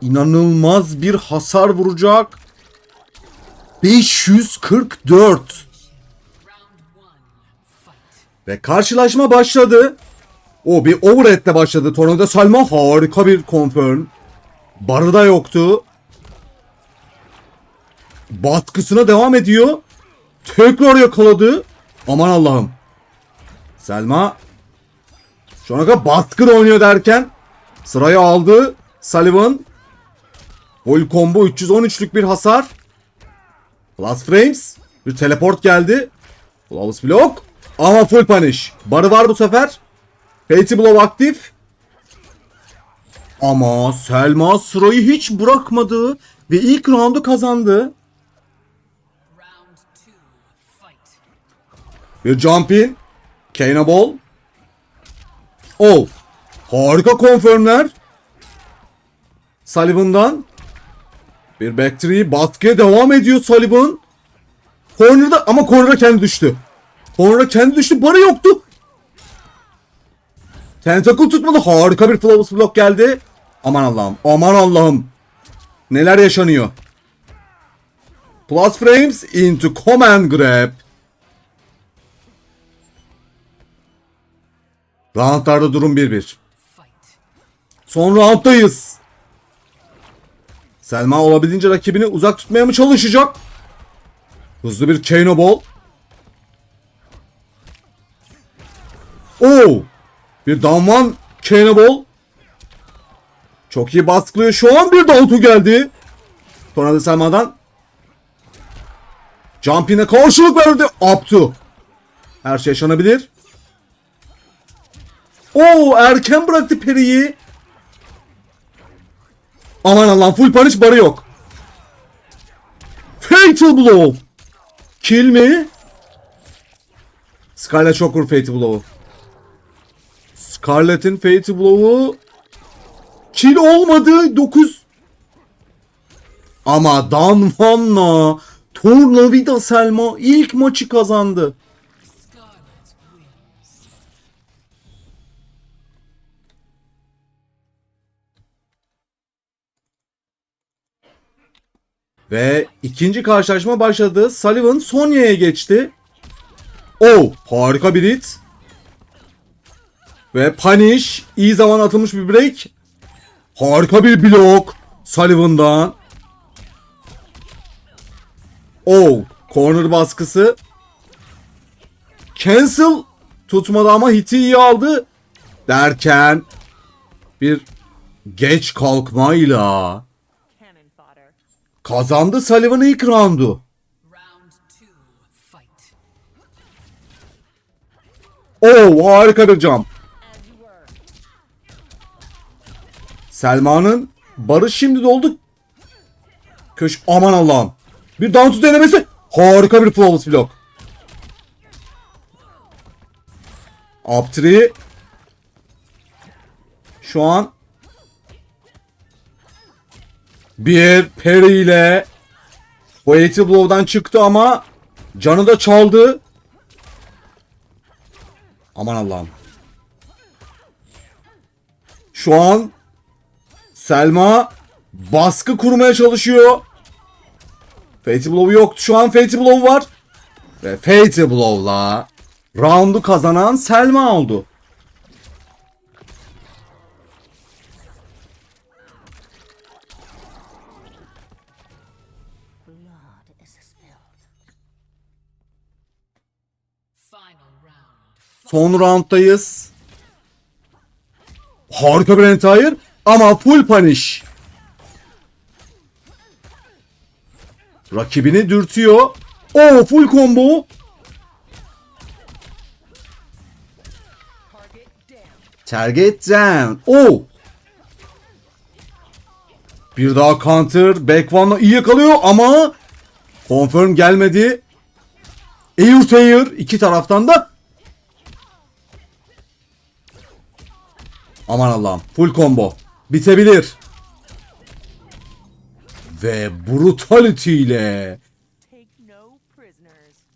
İnanılmaz bir hasar vuracak. 544. Ve karşılaşma başladı. O bir overhead'le başladı. Tornado Salma harika bir confirm. Barı da yoktu. Batkısına devam ediyor. Tekrar yakaladı. Aman Allah'ım. Selma şu ana kadar baskın oynuyor derken sırayı aldı. Sullivan. Full combo 313'lük bir hasar. Plus frames. Bir teleport geldi. Flawless block. Ama full punish. Barı var bu sefer. Fatty Blow aktif. Ama Selma sırayı hiç bırakmadı. Ve ilk roundu kazandı. Bir jump in. Cannonball. Oh. Harika confirmler. Sullivan'dan. Bir back three. Baskıya devam ediyor Sullivan. Corner'da ama corner'a kendi düştü. Corner'a kendi düştü. Barı yoktu. Tentacle tutmadı. Harika bir flawless block geldi. Aman Allah'ım. Aman Allah'ım. Neler yaşanıyor. Plus frames into command grab. Roundlarda durum 1-1. Fight. Son rounddayız. Selma olabildiğince rakibini uzak tutmaya mı çalışacak? Hızlı bir Kano Ball. Oo! Bir down one Kano Ball. Çok iyi baskılıyor. Şu an bir two geldi. Tornado Selma'dan. Jumping'e karşılık verdi. Up to. Her şey yaşanabilir. Oo erken bıraktı Peri'yi. Aman Allah'ım full punish barı yok. Fatal Blow. Kill mi? Scarlet çok vur Fatal Blow'u. Scarlet'in Fatal Blow'u kill olmadı. 9 ama Danvan'la Tornavida Selma ilk maçı kazandı. Ve ikinci karşılaşma başladı. Sullivan Sonya'ya geçti. Oh harika bir hit. Ve Punish iyi zaman atılmış bir break. Harika bir blok Sullivan'dan. Oh corner baskısı. Cancel tutmadı ama hiti iyi aldı. Derken bir geç kalkmayla. Kazandı Sullivan ilk roundu. Oo harika bir were. Selma'nın barış şimdi doldu. Köş aman Allah'ım. Bir down denemesi. Harika bir flawless block. Up three. Şu an bir Perry ile Fatal Blow'dan çıktı ama canı da çaldı. Aman Allah'ım. Şu an Selma baskı kurmaya çalışıyor. Fatal Blow yoktu. Şu an Fatal Blow var. Ve Fatal Blow'la roundu kazanan Selma oldu. Son rounddayız. Harika bir entire ama full punish. Rakibini dürtüyor. O full combo. Target down. O. Bir daha counter. Back one'la iyi yakalıyor ama confirm gelmedi. Air to air iki taraftan da Aman Allah'ım. Full combo. Bitebilir. Ve brutality ile.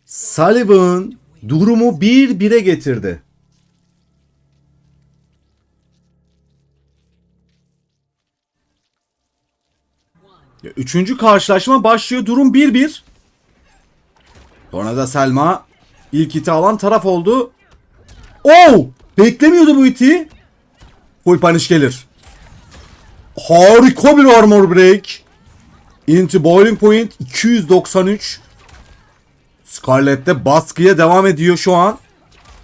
Sullivan durumu 1-1'e getirdi. Ya, Üçüncü karşılaşma başlıyor. Durum 1-1. Sonra da Selma ilk iti alan taraf oldu. Oo! Beklemiyordu bu iti. Full punish gelir. Harika bir armor break. Into boiling point 293. Scarlet de baskıya devam ediyor şu an.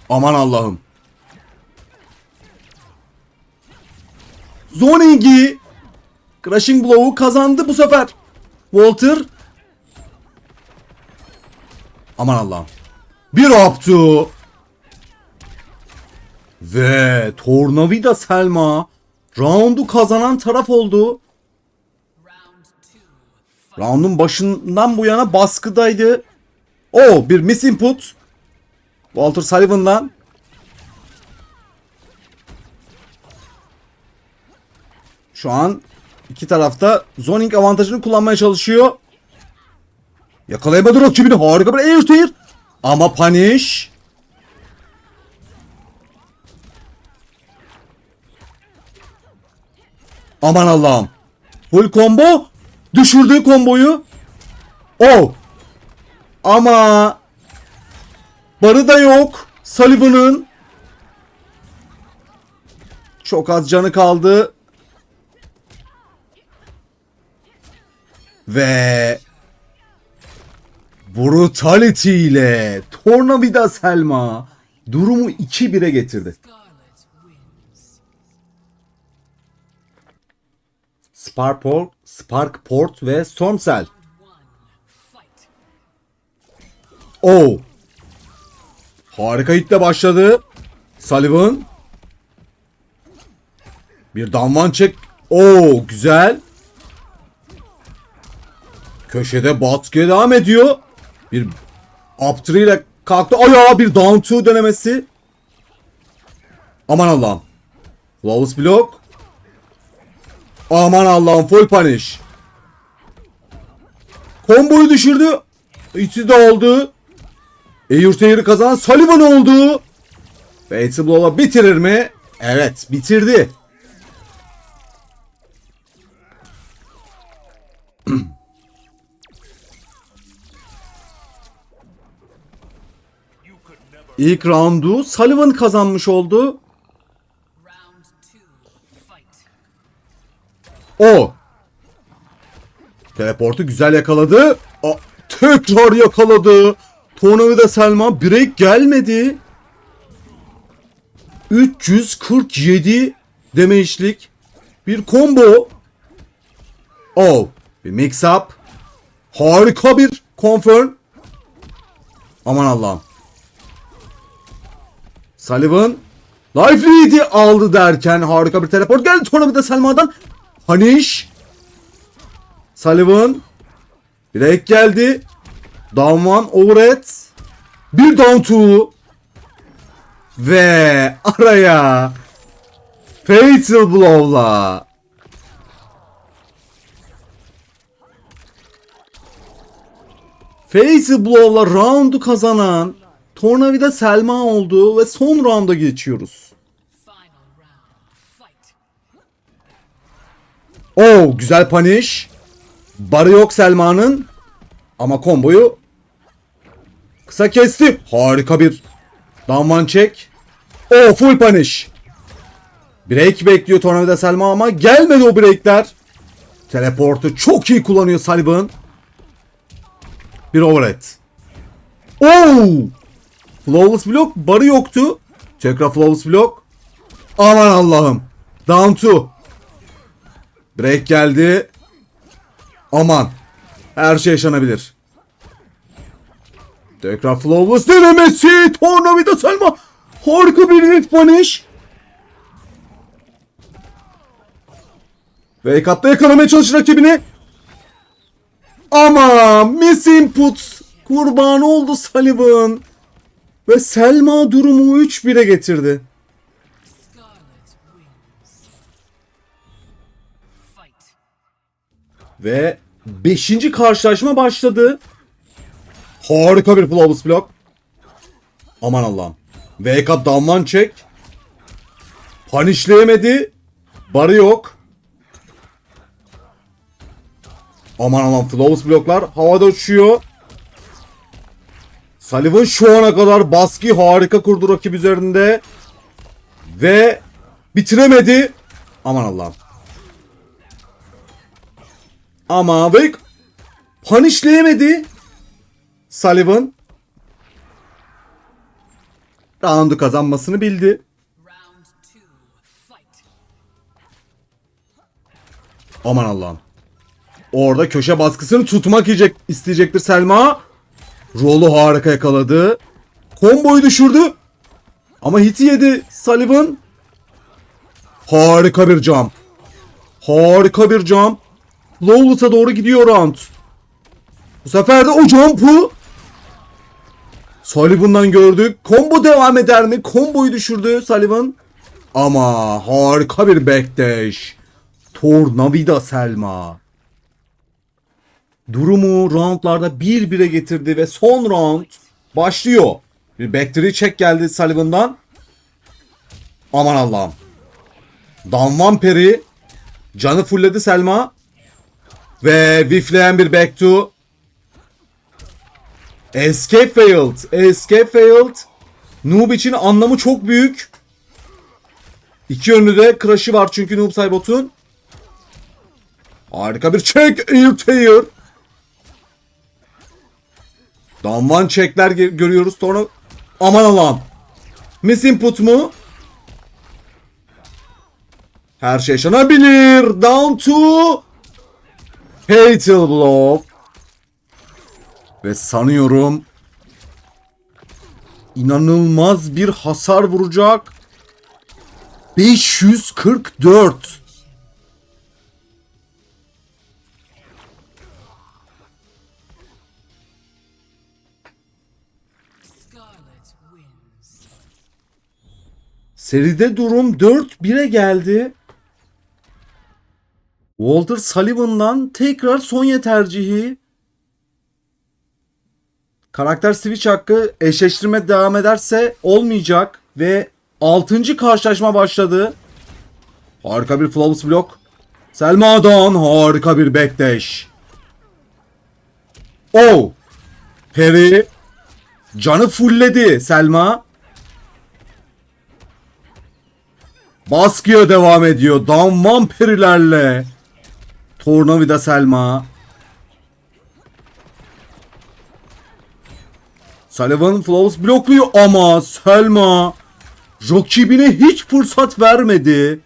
Aman Allah'ım. Zoning'i Crushing Blow'u kazandı bu sefer. Walter. Aman Allah'ım. Bir yaptı. Ve Tornavida Selma roundu kazanan taraf oldu. Round'un başından bu yana baskıdaydı. O bir miss input. Walter Sullivan'dan. Şu an iki tarafta zoning avantajını kullanmaya çalışıyor. Yakalayamadı rakibini. Harika bir air air. Ama punish. Aman Allah'ım. Full combo. Düşürdü komboyu. Oh. Ama barı da yok. Sullivan'ın çok az canı kaldı. Ve Brutality ile Tornavida Selma durumu 2-1'e getirdi. Sparkport, Sparkport ve Stormcell. Oh. Harika hitle başladı. Sullivan. Bir damlan çek. Oo güzel. Köşede baskıya devam ediyor. Bir up ile kalktı. Ayağa bir down two denemesi. Aman Allah'ım. Flawless block. Aman Allah'ım full punish. Komboyu düşürdü. İkisi de oldu. Eyurtayır'ı kazanan Sullivan oldu. Fatal Blow'la bitirir mi? Evet bitirdi. İlk roundu Sullivan kazanmış oldu. O. Teleportu güzel yakaladı. A tekrar yakaladı. Tornavida Selma break gelmedi. 347 demeçlik bir combo. Oh, bir mix up. Harika bir confirm. Aman Allah'ım. Sullivan Life Lead'i aldı derken harika bir teleport geldi. Tornavida Selma'dan Punish. Sullivan. Break geldi. Down one overhead. Bir down two. Ve araya Fatal Blow'la Fatal Blow'la roundu kazanan Tornavida Selma oldu ve son rounda geçiyoruz. Oo güzel punish. Barı yok Selma'nın. Ama komboyu kısa kesti. Harika bir down check. Oo full punish. Break bekliyor Tornavida Selma ama gelmedi o breakler. Teleportu çok iyi kullanıyor Sullivan. Bir overhead. Oo! Flawless block barı yoktu. Tekrar flawless block. Aman Allah'ım. Down two. Break geldi. Aman. Her şey yaşanabilir. Tekrar Flawless denemesi. Tornavida Selma. Harika bir net punish. Wake up'ta yakalamaya çalışır rakibini. Ama miss input. Kurban oldu Sullivan. Ve Selma durumu 3-1'e getirdi. Ve 5. karşılaşma başladı. Harika bir flawless block. Aman Allah'ım. Up down'dan çek. Punishleyemedi. Barı yok. Aman aman Flawless bloklar havada uçuyor. Sullivan şu ana kadar baskı harika kurdu rakip üzerinde. Ve bitiremedi. Aman Allah'ım. Ama ve punishleyemedi. Sullivan. Round'u kazanmasını bildi. Aman Allah'ım. Orada köşe baskısını tutmak yiyecek, isteyecektir Selma. Rolü harika yakaladı. Komboyu düşürdü. Ama hiti yedi Sullivan. Harika bir jump. Harika bir jump. Lawless'a doğru gidiyor round. Bu sefer de o jump'u Sullivan'dan gördük. Combo devam eder mi? Komboyu düşürdü Sullivan. Ama harika bir backdash. Tornavida Selma. Durumu roundlarda 1-1'e getirdi ve son round başlıyor. Bir backtree check geldi Sullivan'dan. Aman Allah'ım. Dan Van Perry canı fulledi Selma. Ve whiffleyen bir back to. Escape failed. Escape failed. Noob için anlamı çok büyük. İki yönlü de crush'ı var çünkü Noob Saibot'un. Harika bir check. Air tear. Damvan checkler görüyoruz sonra. Aman Allah'ım. Miss input mu? Her şey yaşanabilir. Down to Fatal Blow. Ve sanıyorum inanılmaz bir hasar vuracak. 544. Scarlet wins. Seride durum 4-1'e geldi. Walter Sullivan'dan tekrar Sonya tercihi. Karakter switch hakkı eşleştirme devam ederse olmayacak ve 6. karşılaşma başladı. Harika bir flawless block. Selma'dan harika bir backdash. Oh! Perry canı fullledi Selma. Baskıya devam ediyor. Dan vampirlerle. Tornavida Selma. Sullivan Flawless blokluyor ama Selma rakibine hiç fırsat vermedi.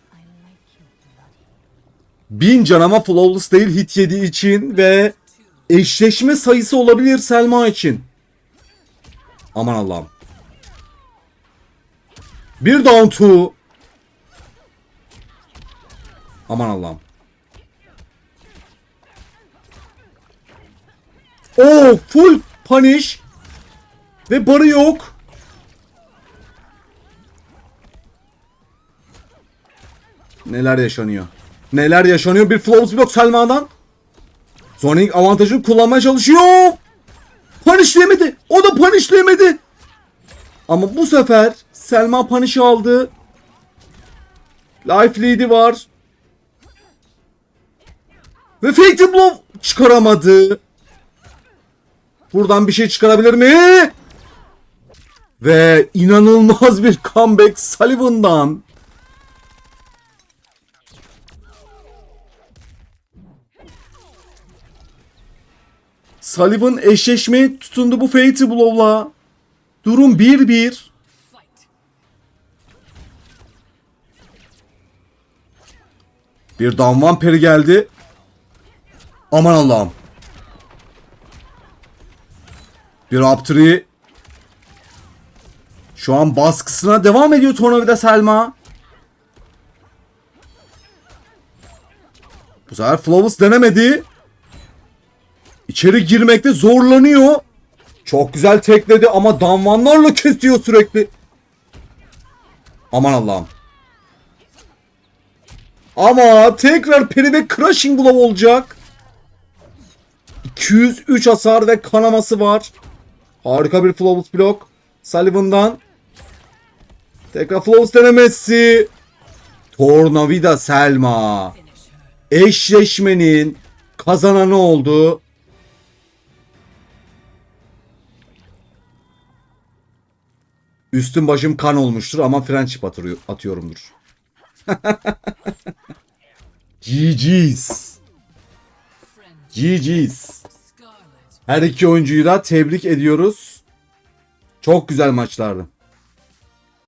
Bin can ama Flawless değil hit yediği için ve eşleşme sayısı olabilir Selma için. Aman Allah'ım. Bir down two. Aman Allah'ım. Oo full punish. Ve barı yok. Neler yaşanıyor? Neler yaşanıyor? Bir Flawless Block Selma'dan. Sonic avantajını kullanmaya çalışıyor. Punishleyemedi. O da punishleyemedi. Ama bu sefer Selma punish'i aldı. Life lead'i var. Ve Fatal Blow çıkaramadı. Buradan bir şey çıkarabilir mi? Ve inanılmaz bir comeback Sullivan'dan. Sullivan eşleşmeye tutundu bu Fatal Blow'la. Durum 1-1. Fight. Bir Dan Vampiri geldi. Aman Allah'ım. Bir Raptri. Şu an baskısına devam ediyor Tornavida Selma. Bu sefer Flawless denemedi. İçeri girmekte zorlanıyor. Çok güzel tekledi ama danvanlarla kesiyor sürekli. Aman Allah'ım. Ama tekrar peri ve crushing blow olacak. 203 hasar ve kanaması var. Harika bir flawless block. Sullivan'dan. Tekrar flawless denemesi. Tornavida Selma. Eşleşmenin kazananı oldu. Üstüm başım kan olmuştur ama friendship atıyor, atıyorumdur. GG's. GG's. Her iki oyuncuyu da tebrik ediyoruz. Çok güzel maçlardı.